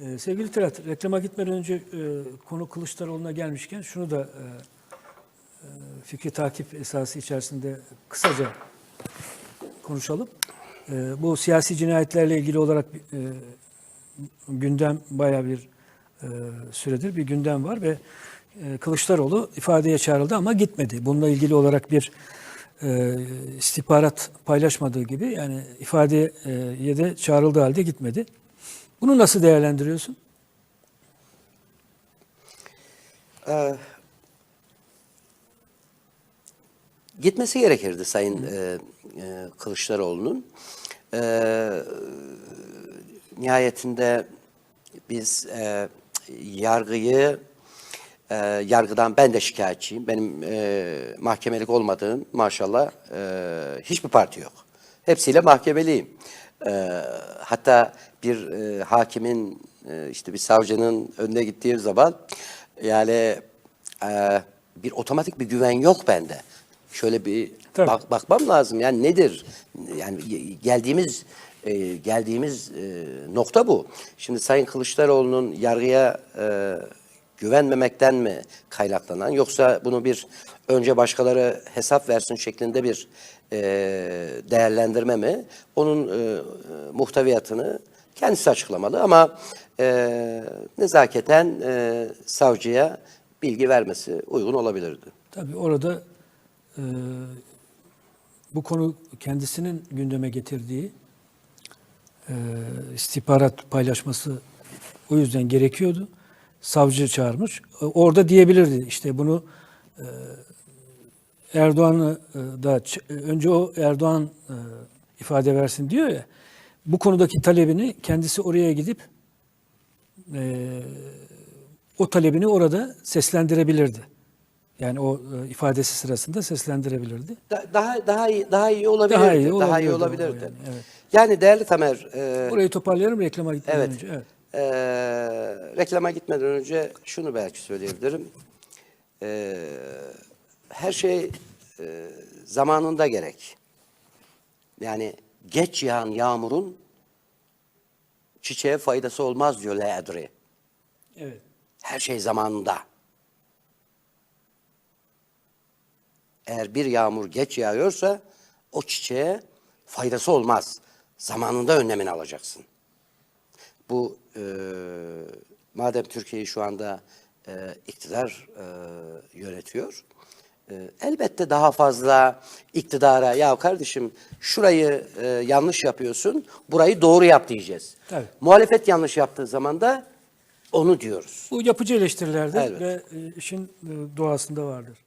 Ee, sevgili Tirat, reklama gitmeden önce e, konu Kılıçdaroğlu'na gelmişken şunu da e, e, fikri takip esası içerisinde kısaca konuşalım. E, bu siyasi cinayetlerle ilgili olarak e, gündem bayağı bir süredir bir gündem var ve e, Kılıçdaroğlu ifadeye çağrıldı ama gitmedi. Bununla ilgili olarak bir e, istihbarat paylaşmadığı gibi yani ifadeye de çağrıldığı halde gitmedi. Bunu nasıl değerlendiriyorsun? Ee, gitmesi gerekirdi Sayın e, e, Kılıçdaroğlu'nun. Ee, nihayetinde biz e, yargıyı e, yargıdan ben de şikayetçiyim. Benim e, mahkemelik olmadığım maşallah e, hiçbir parti yok. Hepsiyle mahkemeliyim. E, hatta bir e, hakimin e, işte bir savcının önüne gittiğim zaman yani e, bir otomatik bir güven yok bende. Şöyle bir Tabii. bak, bakmam lazım. Yani nedir? Yani geldiğimiz e, geldiğimiz e, nokta bu. Şimdi Sayın Kılıçdaroğlu'nun yargıya e, güvenmemekten mi kaynaklanan yoksa bunu bir önce başkaları hesap versin şeklinde bir e, değerlendirme mi? Onun e, muhteviyatını kendisi açıklamalı ama e, nezaketen e, savcıya bilgi vermesi uygun olabilirdi. Tabii orada e, bu konu kendisinin gündeme getirdiği e, istihbarat paylaşması o yüzden gerekiyordu. Savcı çağırmış. E, Orada diyebilirdi işte bunu e, Erdoğan'ı e, da önce o Erdoğan ifade versin diyor ya. Bu konudaki talebini kendisi oraya gidip o talebini orada seslendirebilirdi. Yani o ifadesi sırasında seslendirebilirdi. Da- daha daha iyi daha iyi olabilirdi. Daha iyi Daha iyi olabilirdi olabilirdi. yani, evet. Yani değerli Tamer, e, Burayı toparlayalım reklama gitmeden evet, önce. Evet. E, reklama gitmeden önce şunu belki söyleyebilirim. E, her şey e, zamanında gerek. Yani geç yağan yağmurun çiçeğe faydası olmaz diyor Leadri. Evet. Her şey zamanında. Eğer bir yağmur geç yağıyorsa o çiçeğe faydası olmaz. Zamanında önlemini alacaksın. Bu e, madem Türkiye'yi şu anda e, iktidar e, yönetiyor, e, elbette daha fazla iktidara ya kardeşim şurayı e, yanlış yapıyorsun, burayı doğru yap diyeceğiz. Tabii. Muhalefet yanlış yaptığı zaman da onu diyoruz. Bu yapıcı eleştirilerde Elbette. ve e, işin e, doğasında vardır.